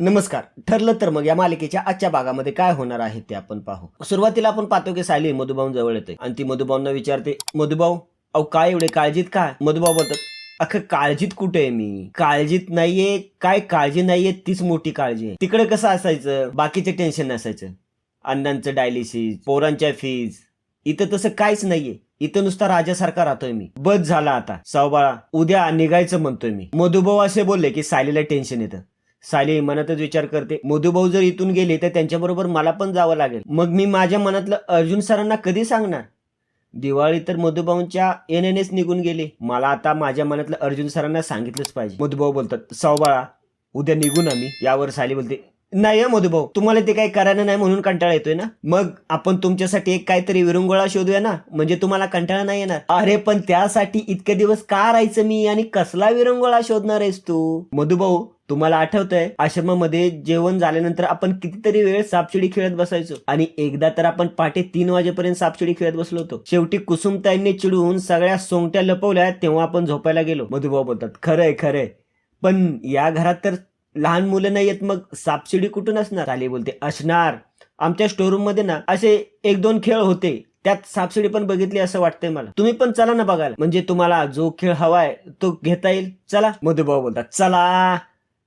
नमस्कार. ठरलं तर मग या मालिकेच्या आजच्या भागामध्ये काय होणार आहे ते आपण पाहू. सुरुवातीला आपण पाहतो की सायली मधुभाऊ जवळ येते आणि ती मधुभाऊंना विचारते मधुभाऊ अहो काय एवढे काळजीत काय मधुभाऊ बोलतात अख्खं काळजीत कुठे आहे मी? काळजीत नाहीये. काय काळजी नाहीये तीच मोठी काळजी आहे. तिकडे कसं असायचं? बाकीचे टेन्शन नसायचं. अण्णांचं डायलिसिस पोरांच्या फीज इथं तसं काहीच नाहीये. इथं नुसता राजासारखा राहतोय मी. बस झाला आता. सावबाळा उद्या निघायचं म्हणतोय मी. मधुभाऊ असे बोलले की सायलीला टेन्शन येतं. साले मनातच विचार करते. मधुभाऊ जर इथून गेले तर त्यांच्याबरोबर मला पण जावं लागेल. मग मी माझ्या मनातलं अर्जुन सरांना कधी सांगणार? दिवाळी तर मधुभाऊंच्या येण्यानेच निघून गेले. मला आता माझ्या मनातलं अर्जुन सरांना सांगितलंच पाहिजे. मधुभाऊ बोलतात सावबाळा उद्या निघून आम्ही यावर साली बोलते नाही मधुभाऊ तुम्हाला ते काही करायला नाही म्हणून कंटाळा येतोय ना? मग आपण तुमच्यासाठी एक काहीतरी विरंगुळा शोधूया ना? म्हणजे तुम्हाला कंटाळा नाही येणार? अरे पण त्यासाठी इतके दिवस का राहायचं मी? आणि कसला विरंगुळा शोधणार आहेस तू? मधुभाऊ तुम्हाला आठवतंय आश्रमामध्ये जेवण झाल्यानंतर आपण कितीतरी वेळ सापशिडी खेळत बसायचो. आणि एकदा तर आपण पहाटे तीन वाजेपर्यंत सापशिडी खेळत बसलो होतो. शेवटी कुसुमताईंनी चिडून सगळ्या सोंगट्या लपवल्या तेव्हा आपण झोपायला गेलो. मधुभाऊ बोलतात खरंय खरंय. पण या घरात तर लहान मुलं नाही आहेत मग सापशिडी कुठून असणार? आली बोलते असणार. आमच्या स्टोरूममध्ये ना असे एक दोन खेळ होते. त्यात सापशिडी पण बघितली असं वाटतंय मला. तुम्ही पण चला ना बघायला. म्हणजे तुम्हाला जो खेळ हवाय तो घेता येईल. चला. मधुभाऊ बोलतात चला.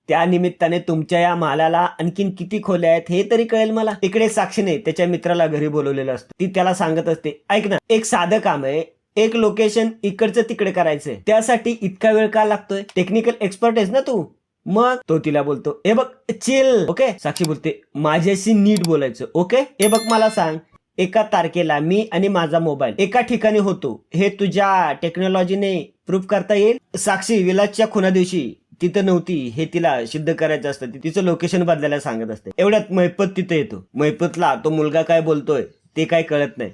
त्या निमित्ताने तुमच्या या मालाला आणखीन किती खोल्या आहेत हे तरी कळेल मला. इकडे साक्षीने त्याच्या मित्राला घरी बोलवलेलं असतं. ती त्याला सांगत असते ऐक ना एक साधं काम आहे. एक लोकेशन इकडचं तिकडे करायचंय. त्यासाठी इतका वेळ का लागतोय? टेक्निकल एक्सपर्ट आहेस ना तू. मग तो तिला बोलतो हे बघ चिल ओके? साक्षी बोलते माझ्याशी नीट बोलायचं ओके? हे बघ मला सांग. एका तारखेला मी आणि माझा मोबाईल एका ठिकाणी होतो. हे तुझ्या टेक्नॉलॉजीने प्रूफ करता येईल? साक्षी विलासच्या खुना दिवशी. तिथं नव्हती हे तिला सिद्ध करायचं असतं ती तिचं लोकेशन बदलायला सांगत असते. एवढ्यात मैपत तिथे येतो. मैपतला तो मुलगा काय बोलतोय ते काय कळत नाही.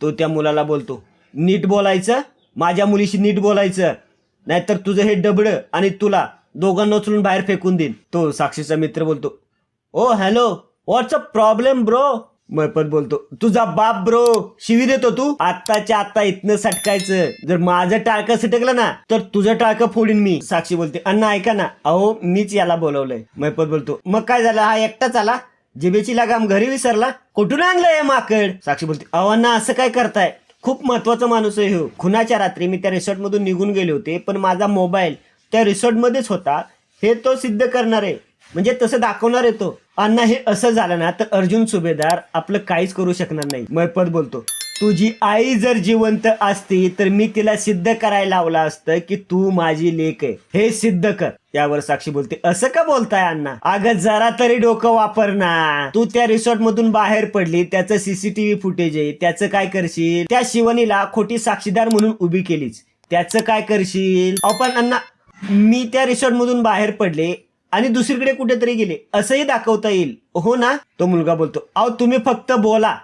तो त्या मुलाला बोलतो नीट बोलायचं माझ्या मुलीशी नीट बोलायचं नाहीतर तुझं हे डबडं आणि तुला दोघांना उचलून बाहेर फेकून देईन. तो साक्षीचा मित्र बोलतो ओ hello what's a problem bro? मैपत बोलतो तुझा बाप ब्रो शिवी देतो तू. आत्ताच्या आत्ता इथनं सटकायचं. जर माझं टाळकं सटकलं ना तर तुझं टाळकं फोडीन मी. साक्षी बोलते अण्णा ऐका ना अहो मीच याला बोलवलंय. मैपत बोलतो मग काय झालं? हा एकटाच आला? जिबेची लगाम घरी विसरला? कुठून आणलंय माकड? साक्षी बोलते अहो अण्णा असं काय करताय? खूप महत्त्वाचा माणूस आहे हो. खुनाच्या रात्री मी त्या रिसॉर्ट मधून निघून गेले होते पण माझा मोबाईल त्या रिसॉर्ट मध्येच होता. हे तो सिद्ध करणार. आहे म्हणजे तसं दाखवणार आहे तो. अण्णा हे असं झालं ना तर अर्जुन सुभेदार आपलं काहीच करू शकणार नाही. मैपत बोलतो. तुझी आई जर जिवंत असती तर मी तिला सिद्ध करायला लावलं असतं की तू माझी लेख आहे. हे सिद्ध कर. यावर साक्षी बोलते असं का बोलताय अण्णा? अगं जरा तरी डोकं वापर ना. तू त्या रिसॉर्ट मधून बाहेर पडली त्याचं सीसीटीव्ही फुटेज आहे त्याचं काय करशील? त्या शिवनीला खोटी साक्षीदार म्हणून उभी केलीच त्याचं काय करशील? आपण अण्णा मी त्या रिसॉर्ट मधून बाहेर पडले आणि दुसरीकडे कुठेतरी गेले. असंही दाखवता येईल. हो ना? तो मुलगा बोलतो अहो तुम्ही फक्त बोला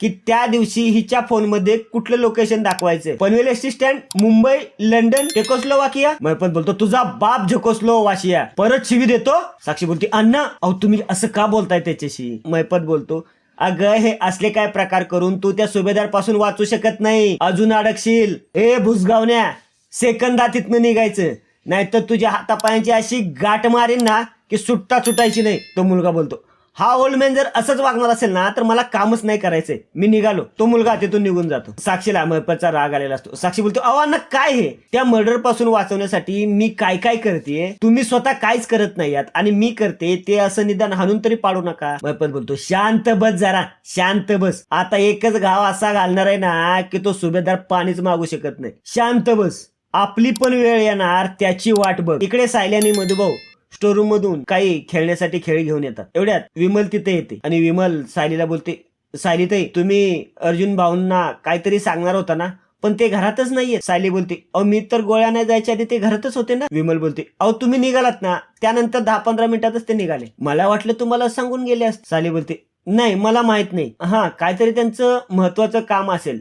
की त्या दिवशी हिच्या फोनमध्ये कुठलं लोकेशन दाखवायचं Panvel S T stand Mumbai London Czechoslovakia मैपत बोलतो तुझा बाप झकोस्लोवाशिया. परत शिवी देतो. साक्षी बोलते अण्णा अहो तुम्ही असं का बोलताय त्याच्याशी? मैपत बोलतो अगं हे असले काय प्रकार करून तू त्या सुभेदारपासून वाचू शकत नाही. अजून अडकशील. ए भुसगावण्या सेकंदात तिथनं निघायचं. नाहीतर तुझ्या हातापायांची अशी गाठ मारेन ना की सुट्टा सुटायची नाही तो मुलगा बोलतो. हा ओल्ड मॅन जर असंच वागणार असेल ना तर मला कामच नाही करायचंय. मी निघालो. तो मुलगा तिथून निघून जातो. साक्षीला महत्त्वाचा राग आलेला असतो. साक्षी बोलतो अहो काय हे? त्या मर्डरपासून वाचवण्यासाठी मी काय काय करते तुम्ही स्वतः काहीच करत नाही आहात आणि मी करते ते असं निदान हाणून तरी पाडू नका. महपत बोलतो शांत बस जरा शांत बस. आता एकच गाव असा घालणार आहे ना की तो सुभेदार पाणीच मागू शकत नाही. शांत बस. आपली पण वेळ येणार त्याची वाट बघ. इकडे सायल्याने मधुभाऊ स्टोरूम मधून काही खेळण्यासाठी खेळ घेऊन येतात. एवढ्यात विमल तिथे येते आणि विमल सायलीला बोलते सायलीताई तुम्ही अर्जुन भाऊंना काहीतरी सांगणार होता ना? पण ते घरातच नाहीये. सायली बोलते अहो मी तर गोळ्या नाही जायच्या आधी ते घरातच होते ना? विमल बोलते अहो तुम्ही निघालात ना? त्यानंतर दहा पंधरा मिनिटातच ते निघाले. मला वाटलं तुम्हाला सांगून गेले असते. सायली बोलते नाही मला माहीत नाही. हा काहीतरी त्यांचं महत्वाचं काम असेल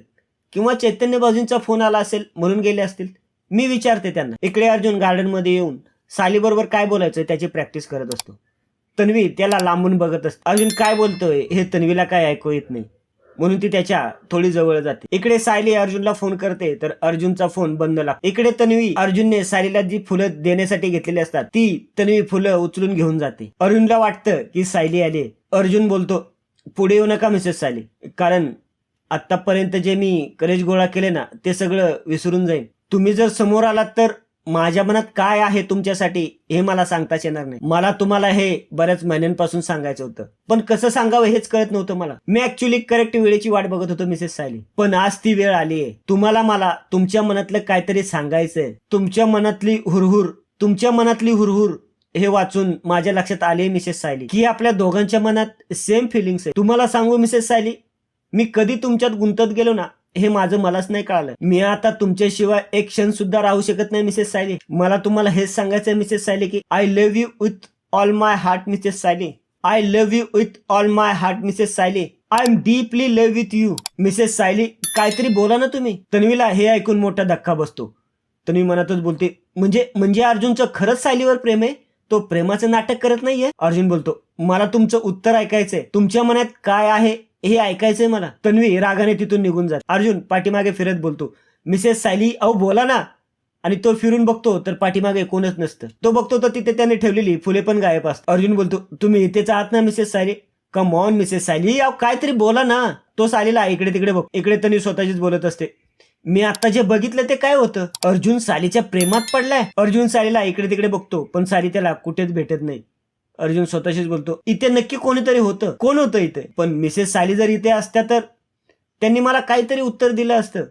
किंवा चैतन्य बाजूंचा फोन आला असेल म्हणून गेले असतील. मी विचारते त्यांना इकडे अर्जुन गार्डनमध्ये येऊन साली बरोबर काय बोलायचं त्याची प्रॅक्टिस करत असतो. तन्वी त्याला लांबून बघत असतो अर्जुन काय बोलतोय? हे तन्वीला काय ऐकू येत नाही. म्हणून ती त्याच्या थोडी जवळ जाते. इकडे सायली अर्जुनला फोन करते तर अर्जुनचा फोन बंद लागतो इकडे तन्वी अर्जुनने सायलीला जी फुलं देण्यासाठी घेतलेली असतात ती तन्वी फुलं उचलून घेऊन जाते. अर्जुनला वाटतं की सायली आली. अर्जुन बोलतो पुढे येऊ नका मिसेस सायली कारण आतापर्यंत जे मी करेज गोळा केले ना ते सगळं विसरून जाईल तुम्ही जर समोर आलात तर माझ्या मनात काय आहे तुमच्यासाठी हे मला सांगताच येणार नाही. मला तुम्हाला हे बऱ्याच महिन्यांपासून सांगायचं होतं. पण कसं सांगावं हेच कळत नव्हतं मला. मी ऍक्च्युली करेक्ट वेळेची वाट बघत होतो मिसेस सायली पण आज ती वेळ आली आहे तुम्हाला मला तुमच्या मनातलं काहीतरी सांगायचंय. तुमच्या मनातली हुरहुर तुमच्या मनातली हुरहुर हे वाचून माझ्या लक्षात आले मिसेस सायली की आपल्या दोघांच्या मनात सेम फिलिंग्स आहे. तुम्हाला सांगू मिसेस सायली मी कधी तुमच्यात गुंतत गेलो ना हे माझं मलाच नाही कळालं. मी आता तुमच्याशिवाय एक क्षण सुद्धा राहू शकत नाही मिसेस सायली मला तुम्हाला हेच सांगायचं मिसेस सायली की I love you with all my heart Mrs Sayali I love you with all my heart Mrs Sayali I am deeply love with you Mrs Sayali काहीतरी बोला ना तुम्ही. तन्वीला हे ऐकून मोठा धक्का बसतो. तन्वी मनातच बोलते म्हणजे म्हणजे अर्जुनचं खरंच सायलीवर प्रेम आहे? तो प्रेमाचं नाटक करत नाहीये? अर्जुन बोलतो मला तुमचं उत्तर ऐकायचंय. तुमच्या मनात काय आहे हे ऐकायचंय मला. तन्वी रागाने तिथून निघून जात. अर्जुन पाठीमागे फिरत बोलतो. मिसेस सायली अहो बोला ना. आणि तो फिरून बघतो तर पाठीमागे कोणच नसतं. तो बघतो तर तिथे त्याने ठेवलेली फुले पण गायब असतात. अर्जुन बोलतो तुम्ही इथेच आहात ना Mrs Sayali? Come on Mrs Sayali अहो काहीतरी बोला ना. तो सालीला इकडे तिकडे बघ इकडे तन्वी स्वतःचीच बोलत असते. मी आता जे बघितलं ते काय होतं? अर्जुन सालीच्या प्रेमात पडलाय. अर्जुन सालीला इकडे तिकडे बघतो पण साली त्याला कुठेच भेटत नाही. अर्जुन स्वतःशीच बोलतो इथे नक्की कोणीतरी होतं? कोण होतं इथे? पण मिसेस साली जर इथे असत्या तर त्यांनी मला काहीतरी उत्तर दिलं असतं.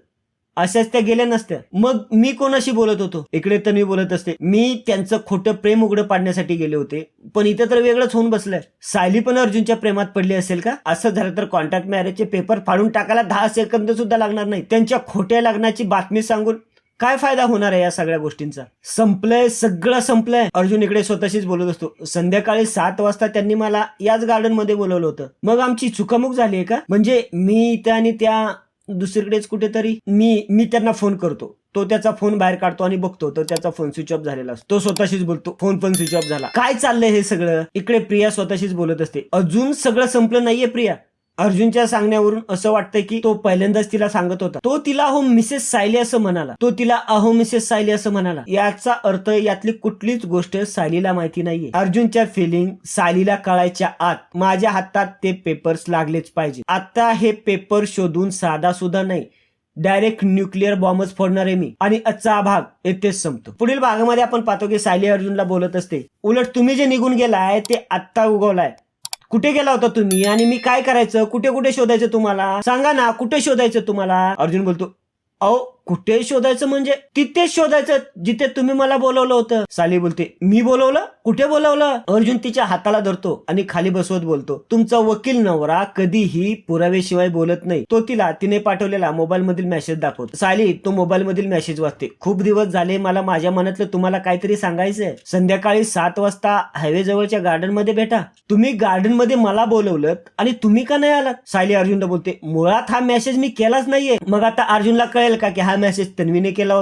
अशाच त्या गेल्या नसत्या. मग मी कोणाशी बोलत होतो? इकडे तर मी बोलत असते मी त्यांचं खोटं प्रेम उघडं पाडण्यासाठी गेले होते पण इथं तर वेगळंच होऊन बसलंय. सायली पण अर्जुनच्या प्रेमात पडली असेल का? असं झालं तर कॉन्ट्रॅक्ट मॅरेजचे पेपर फाडून टाकायला दहा सेकंद सुद्धा लागणार नाही त्यांच्या खोट्या लग्नाची बातमी सांगून काय फायदा होणार आहे या सगळ्या गोष्टींचा? संपलंय सगळं संपलंय. अर्जुन इकडे स्वतःशीच बोलत असतो. संध्याकाळी सात वाजता त्यांनी मला याच गार्डनमध्ये बोलवलं होतं. मग आमची चुकामुक झाली आहे का? म्हणजे मी इथे आणि त्या दुसरीकडेच कुठेतरी मी मी त्यांना फोन करतो. तो त्याचा फोन बाहेर काढतो आणि बघतो. तर त्याचा फोन स्विच ऑफ झालेला असतो. तो स्वतःशीच बोलतो. फोन पण स्विच ऑफ झाला. काय चाललंय हे सगळं? इकडे प्रिया स्वतःशीच बोलत असते. अजून सगळं संपलं नाहीये प्रिया. अर्जुनच्या सांगण्यावरून असं वाटतंय की तो पहिल्यांदाच तिला सांगत होता. तो तिला अहो मिसेस सायली असं म्हणाला. तो तिला अहो मिसेस सायली असं म्हणाला. याचा अर्थ यातली कुठलीच गोष्ट सायलीला माहिती नाहीये. अर्जुनच्या फिलिंग सायलीला कळायच्या आत माझ्या हातात ते पेपर्स लागलेच पाहिजे आता हे पेपर शोधून साधा सुद्धा नाही. डायरेक्ट न्यूक्लिअर बॉम्बच फोडणार आहे मी. आणि आजचा भाग येथेच संपतो. पुढील भागामध्ये आपण पाहतो की सायली अर्जुनला बोलत असते. उलट तुम्ही जे निघून गेलाय ते आत्ता उगवलाय. कुठे गेला होता तुम्ही आणि मी काय करायचं? कुठे कुठे शोधायचं तुम्हाला? सांगा ना कुठे शोधायचं तुम्हाला? अर्जुन बोलतो अहो कुठे शोधायचं म्हणजे तिथेच शोधायचं जिथे तुम्ही मला बोलवलं होतं. साली बोलते मी बोलवलं? कुठे बोलवलं? अर्जुन तिच्या हाताला धरतो आणि खाली बसवत बोलतो. तुमचा वकील नवरा कधीही पुराव्याशिवाय बोलत नाही. तो तिला तिने पाठवलेला मोबाईल मधील मेसेज दाखवतो. साली तो मोबाईल मधील मेसेज वाचते. खूप दिवस झाले मला माझ्या मनातलं तुम्हाला काहीतरी सांगायचंय. संध्याकाळी सात वाजता हायवे जवळच्या गार्डनमध्ये भेटा. तुम्ही गार्डनमध्ये मला बोलवलं आणि तुम्ही का नाही आलात? सायली अर्जुनला बोलते मुळात हा मेसेज मी केलाच नाहीये. मग आता अर्जुनला कळेल का की हा मेसेज तन्वीने केला होता